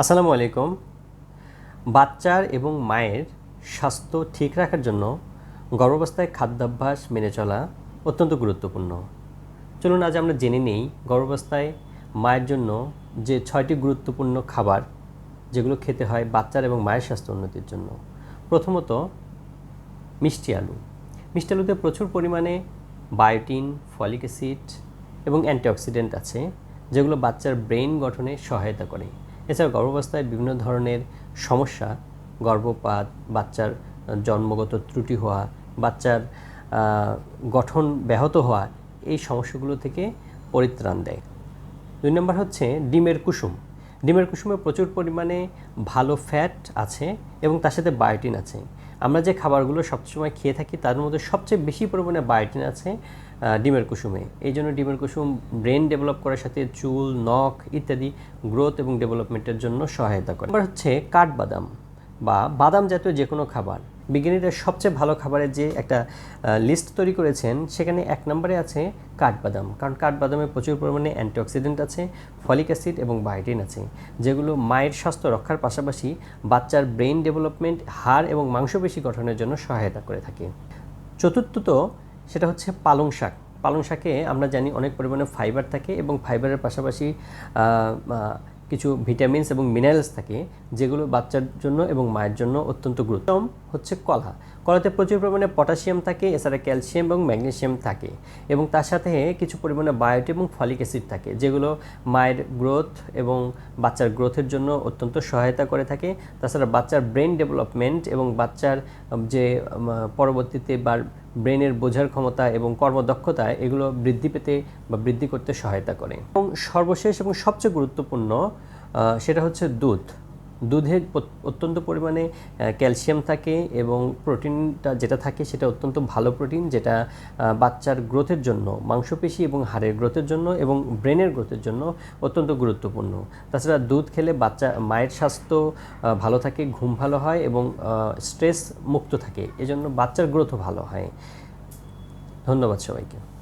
আসসালামু আলাইকুম। বাচ্চার এবং মায়ের স্বাস্থ্য ঠিক রাখার জন্য গর্ভাবস্থায় খাদ্যাভ্যাস মেনে চলা অত্যন্ত গুরুত্বপূর্ণ। চলুন আজ আমরা জেনে নেই গর্ভাবস্থায় মায়ের জন্য যে ছয়টি গুরুত্বপূর্ণ খাবার যেগুলো খেতে হয় বাচ্চার এবং মায়ের স্বাস্থ্য উন্নতির জন্য। প্রথমত মিষ্টি আলু। মিষ্টি আলুতে প্রচুর পরিমাণে বায়োটিন, ফলিক অ্যাসিড এবং অ্যান্টিঅক্সিডেন্ট আছে, যেগুলো বাচ্চার ব্রেন গঠনে সহায়তা করে। এছাড়া গর্ভাবস্থায় বিভিন্ন ধরনের সমস্যা, গর্ভপাত, বাচ্চার জন্মগত ত্রুটি হওয়া, বাচ্চার গঠন ব্যাহত হওয়া, এই সমস্যাগুলো থেকে পরিত্রাণ দেয়। দুই নম্বর হচ্ছে ডিমের কুসুম। ডিমের কুসুমে প্রচুর পরিমাণে ভালো ফ্যাট আছে এবং তার সাথে বায়োটিন আছে। আমরা যে খাবারগুলো সবসময় খেয়ে থাকি, তার মধ্যে সবচেয়ে বেশি পরিমাণে বায়োটিন আছে ডিমের কুসুমে। এই জন্য ডিমের কুসুম ব্রেন ডেভেলপ করার সাথে চুল, নখ ইত্যাদি গ্রোথ এবং ডেভেলপমেন্টের জন্য সহায়তা করে। এবার হচ্ছে কাঠবাদাম বা বাদাম জাতীয় যে কোনো খাবার। বিজ্ঞানীরা সবচেয়ে ভালো খাবারের যে একটা লিস্ট তৈরি করেছেন, সেখানে এক নম্বরে আছে কাঠবাদাম। কারণ কাঠবাদামে প্রচুর পরিমাণে অ্যান্টিঅক্সিডেন্ট আছে, ফলিক অ্যাসিড এবং বায়োটিন আছে, যেগুলো মায়ের স্বাস্থ্য রক্ষার পাশাপাশি বাচ্চার ব্রেন ডেভেলপমেন্ট হাড় এবং মাংসপেশি গঠনের জন্য সহায়তা করে থাকে। চতুর্থত, সেটা হচ্ছে পালং শাক। পালং শাকে আমরা জানি অনেক পরিমাণে ফাইবার থাকে এবং ফাইবারের পাশাপাশি কিছু ভিটামিনস এবং মিনারেলস থাকে, যেগুলো বাচ্চার জন্য এবং মায়ের জন্য অত্যন্ত গুরুত্বম হচ্ছে কলা। কলাতে প্রচুর পরিমাণে পটাশিয়াম থাকে, এছাড়া ক্যালসিয়াম এবং ম্যাগনেসিয়াম থাকে এবং তার সাথে কিছু পরিমাণে বায়োটি এবং ফলিক অ্যাসিড থাকে, যেগুলো মায়ের গ্রোথ এবং বাচ্চার গ্রোথের জন্য অত্যন্ত সহায়তা করে থাকে। তাছাড়া বাচ্চার ব্রেন ডেভেলপমেন্ট এবং বাচ্চার যে পরবর্তীতে বা ব্রেনের বোঝার ক্ষমতা এবং কর্মদক্ষতায় এগুলো বৃদ্ধি পেতে বা বৃদ্ধি করতে সহায়তা করে। এবং সর্বশেষ এবং সবচেয়ে গুরুত্বপূর্ণ সেটা হচ্ছে দুধ। দুধে অত্যন্ত পরিমাণে ক্যালসিয়াম থাকে এবং প্রোটিনটা যেটা থাকে সেটা অত্যন্ত ভালো প্রোটিন যেটা বাচ্চার গ্রোথের জন্য, মাংসপেশি এবং হাড়ের গ্রোথের জন্য এবং ব্রেনের গ্রোথের জন্য অত্যন্ত গুরুত্বপূর্ণ। তাছাড়া দুধ খেলে বাচ্চা, মায়ের স্বাস্থ্য ভালো থাকে, ঘুম ভালো হয় এবং স্ট্রেস মুক্ত থাকে। এজন্য বাচ্চার গ্রোথও ভালো হয়। ধন্যবাদ সবাইকে।